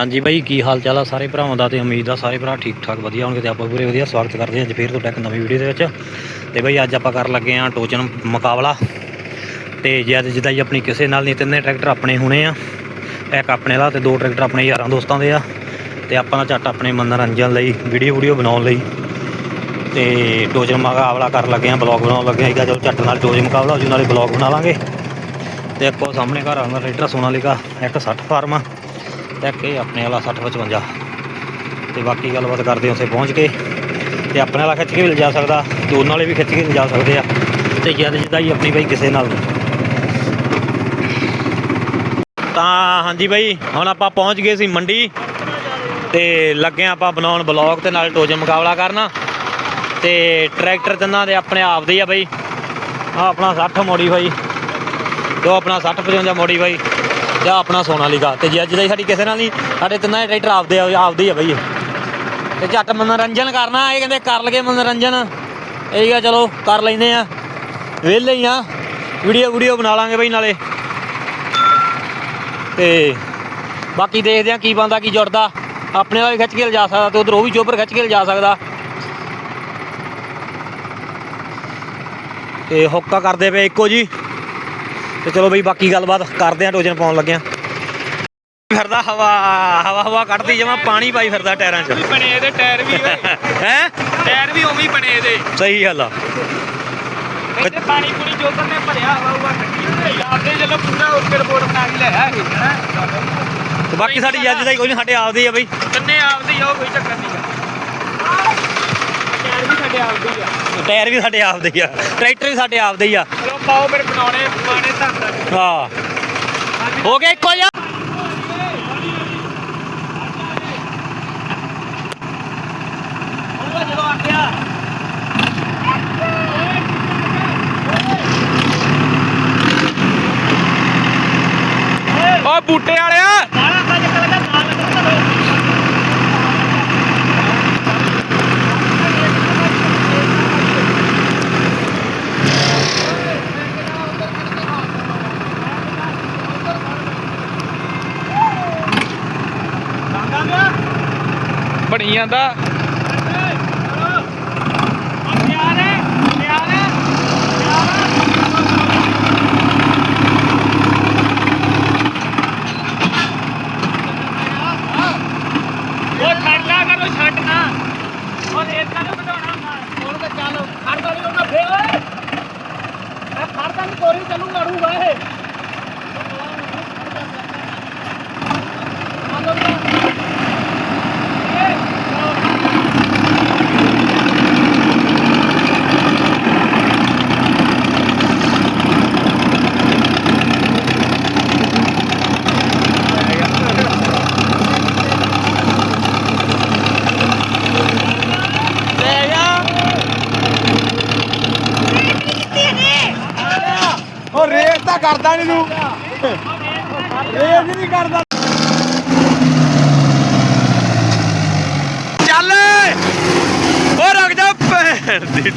ਹਾਂਜੀ ਬਾਈ, ਕੀ ਹਾਲ ਚਾਲ ਆ ਸਾਰੇ ਭਰਾਵਾਂ ਦਾ? ਤੇ ਉਮੀਦ ਆ ਸਾਰੇ ਭਰਾ ਠੀਕ ਠਾਕ ਵਧੀਆ ਹੋਣਗੇ ਤੇ ਆਪਾਂ ਪੂਰੇ ਵਧੀਆ ਸਵਾਗਤ ਕਰਦੇ ਹਾਂ ਅੱਜ ਫੇਰ ਤੁਹਾਡਾ ਇੱਕ ਨਵੀਂ ਵੀਡੀਓ ਦੇ ਵਿੱਚ। ਤੇ ਬਾਈ, ਅੱਜ ਆਪਾਂ ਕਰਨ ਲੱਗੇ ਆ ਟੋਚਨ ਮੁਕਾਬਲਾ। ਤੇ ਜੇ ਅੱਜ ਜਿੱਦਾਂ ਜੀ ਆਪਣੀ ਕਿਸੇ ਨਾਲ ਨਹੀਂ, ਤਿੰਨੇ ਟਰੈਕਟਰ ਆਪਣੇ ਹੋਣੇ ਆ। ਇੱਕ ਆਪਣੇ ਦਾ ਤੇ ਦੋ ਟਰੈਕਟਰ ਆਪਣੇ ਯਾਰਾਂ ਦੋਸਤਾਂ ਦੇ ਆ। ਤੇ ਆਪਾਂ ਦਾ ਝੱਟ ਆਪਣੇ ਮਨੋਰੰਜਨ ਲਈ ਵੀਡੀਓ ਵੀਡੀਓ ਬਣਾਉਣ ਲਈ। ਤੇ ਟੋਚਨ ਮੁਕਾਬਲਾ ਕਰਨ ਲੱਗੇ ਆ ਬਲੌਗ ਬਣਾਉਣ ਲੱਗੇ ਆ ਇਹਦਾ ਚਲੋ ਝੱਟ ਨਾਲ ਟੋਚਨ ਮੁਕਾਬਲਾ ਹੋ ਜੂ, ਨਾਲੇ ਬਲੌਗ ਬਣਾ ਲਾਂਗੇ। ਤੇ ਇੱਕ ਉਹ ਸਾਹਮਣੇ ਘਰ ਆਉਂਦਾ ਟਰੈਕਟਰ ਸੋਨਾਲੀਕਾ ਇੱਕ 60 ਫਾਰਮ ਆ। ਤੇ ਇਹ ਆਪਣੇ ਵਾਲਾ 60 55 ਤੇ ਬਾਕੀ ਗੱਲਬਾਤ ਕਰਦੇ ਉੱਥੇ ਪਹੁੰਚ ਕੇ। ਤੇ ਆਪਣੇ ਵਾਲਾ ਖਿੱਚ ਕੇ ਵੀ ਲਿਜਾ ਸਕਦਾ। ਤੇ ਉਹਨਾਂ ਵਾਲੇ ਵੀ ਖਿੱਚ ਕੇ ਲਿਜਾ ਸਕਦੇ ਆ। ਤੇ ਜਦ ਜਿੱਦਾਂ ਹੀ ਆਪਣੀ ਬਾਈ ਕਿਸੇ ਨਾਲ। ਤਾਂ ਹਾਂਜੀ ਬਾਈ, ਹੁਣ ਆਪਾਂ ਪਹੁੰਚ ਗਏ ਸੀ ਮੰਡੀ। ਤੇ ਲੱਗੇ ਹਾਂ ਆਪਾਂ ਬਣਾਉਣ ਬਲੌਗ ਤੇ ਨਾਲ ਟੋਜ ਮੁਕਾਬਲਾ ਕਰਨਾ। ਤੇ ਟਰੈਕਟਰ ਤਿੰਨਾਂ ਦੇ ਆਪਣੇ ਆਪ ਦੇ ਹੀ ਆ ਬਾਈ। ਆ ਆਪਣਾ 60 ਮੋਡੀਫਾਈ ਜੋ ਆਪਣਾ 60 55 ਮੋਡੀਫਾਈ ਜਾਂ ਆਪਣਾ ਸੋਨਾਲੀਕਾ ਤੇ ਜੇ ਅੱਜ ਦਾ ਸਾਡੀ ਕਿਸੇ ਨਾਲ ਨਹੀਂ, ਸਾਡੇ ਤਿੰਨਾਂ ਦੇ ਟਰੈਕਟਰ ਆਪਦੇ ਆ, ਆਪਦੇ ਹੀ ਆ ਬਈ ਇਹ। ਤੇ ਝੱਟ ਮਨੋਰੰਜਨ ਕਰਨਾ, ਇਹ ਕਹਿੰਦੇ ਕਰ ਲਗੇ ਮਨੋਰੰਜਨ। ਇਹ ਆ, ਚਲੋ, ਕਰ ਲੈਨੇ ਆ। ਵਿਹਲੇ ਹੀ ਆ। ਵੀਡੀਓ ਵੀਡੀਓ ਬਣਾ ਲਾਂਗੇ ਬਈ ਨਾਲੇ। ਤੇ ਬਾਕੀ ਦੇਖਦੇ ਆ ਕੀ ਬੰਦਾ ਕੀ ਜੁੜਦਾ। ਆਪਣੇ ਵਾਲੇ ਖਿੱਚ ਕੇ ਲਿਜਾ ਸਕਦਾ ਤੇ ਉਧਰ ਉਹ ਵੀ ਚੋਪਰ ਖਿੱਚ ਕੇ ਲਿਜਾ ਸਕਦਾ। ਤੇ ਹੁੱਕਾ ਕਰਦੇ ਪਏ ਇੱਕੋ ਜੀ। ਤੇ ਚਲੋ ਬਈ ਬਾਕੀ ਗੱਲਬਾਤ ਕਰਦੇ ਆ ਟੋਜਨ ਪਾਉਣ ਲੱਗੇ ਆ। ਫਿਰਦਾ ਹਵਾ ਹਵਾ ਹਵਾ ਕੱਢਦੀ ਜਮਾ ਪਾਣੀ ਪਾਈ ਫਿਰਦਾ ਟਾਇਰਾਂ 'ਚ। ਬਣੇ ਇਹਦੇ ਟਾਇਰ ਵੀ ਓਏ। ਹੈ? ਟਾਇਰ ਵੀ ਉਵੇਂ ਹੀ ਬਣੇ ਇਹਦੇ। ਸਹੀ ਗੱਲ ਆ। ਇੱਥੇ ਪਾਣੀ ਪੂਣੀ ਜੋਕਰ ਨੇ ਭਰਿਆ ਹਵਾ ਹੁਵਾ ਕੱਢੀ ਆਪਦੇ ਜਦੋਂ ਪੂਰਾ ਓਕੇ ਰਿਪੋਰਟ ਬਣਾ ਕੇ ਲਿਆ ਇਹ ਹੈਂ। ਬਾਕੀ ਸਾਡੀ ਅੱਜ ਦਾ ਕੋਈ ਨਹੀਂ ਸਾਡੇ ਆਪਦੇ ਆ ਬਈ। ਤਿੰਨੇ ਆਪਦੇ ਆ ਕੋਈ ਚੱਕਰ ਨਹੀਂ ਸਾਡੇ ਆਪਦੇ ਹੀ ਆ। ਟਾਇਰ ਵੀ ਸਾਡੇ ਆਪਦੇ ਹੀ ਆ ਟਰੈਕਟਰ ਵੀ ਸਾਡੇ ਆਪਦੇ ਹੀ ਆ। ਚਲੋ ਪਾਓ ਫਿਰ ਬਣਾਉਣੇ ਪਾਣੇ ਧੰਦਾ ਹਾਂ। ਹੋ ਗਿਆ ਇੱਕੋ ਜਿਹਾ? ਜਦੋਂ ਬੂਟੇ ਵਾਲਿਆ ਸਾਰਾ ਕੱਜ ਕੱਲਦਾ ਨਾਲ ਬਣੀ ਜਾਂਦਾ ਉਹ ਛੱਡਣਾ ਕਰੋ ਛੱਡਣਾ ਉਹ ਇਦਾਂ ਨੂੰ ਵਧਾਉਣਾ ਹੁਣ ਤਾਂ ਚੱਲ ਖੜਦਾ ਨਹੀਂ ਉਹਨਾਂ ਫੇਰ ਓਏ ਇਹ ਖੜਦਾ ਨਹੀਂ ਕੋਰੀ ਚੱਲੂ ਲੜੂਗਾ ਇਹ ਲੈ ਜਾ ਉਹ ਰੇਸ ਤਾਂ ਕਰਦਾ ਨਹੀਂ ਤੂੰ। ਰੇਸ ਨਹੀਂ ਕਰਦਾ। ਚੱਲ ਓ ਰੁਕ ਜਾ। ਭੈਣ ਦੀ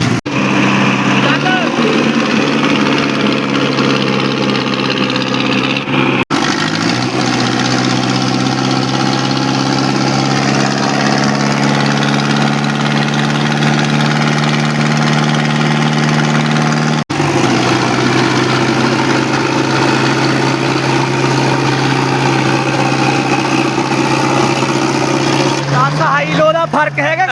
ਹਾਈ ਲੋ ਦਾ ਫ਼ਰਕ ਹੈਗਾ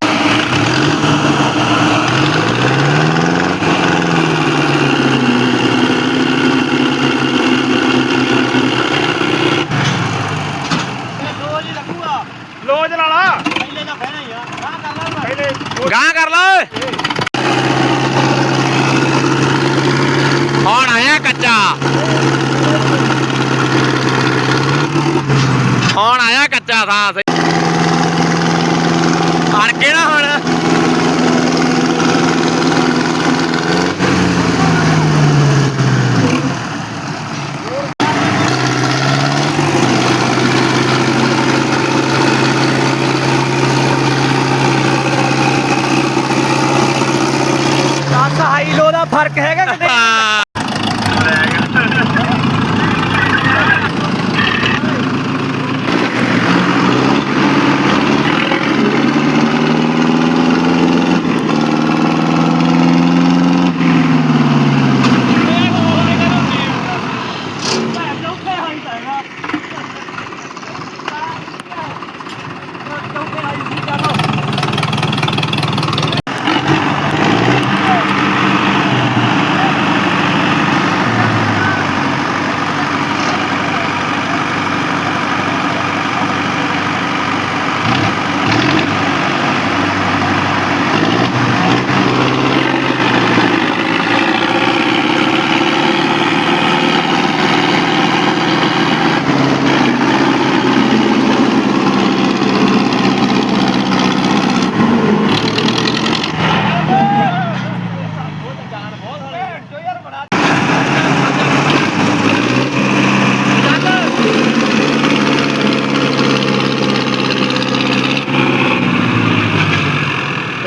ਲੋਜ ਲਾ ਲਾ ਗਾਂ ਕਰ ਲਾ ਓਏ ਹੁਣ ਆਇਆ ਕੱਚਾ ਹੁਣ ਆਇਆ ਕੱਚਾ ਥਾਂ ਸੇ ਅੜ ਕੇ ਨਾ ਹੁਣ ਦਸ ਹਾਈ ਲੋ ਦਾ ਫ਼ਰਕ ਹੈਗਾ ਕਿ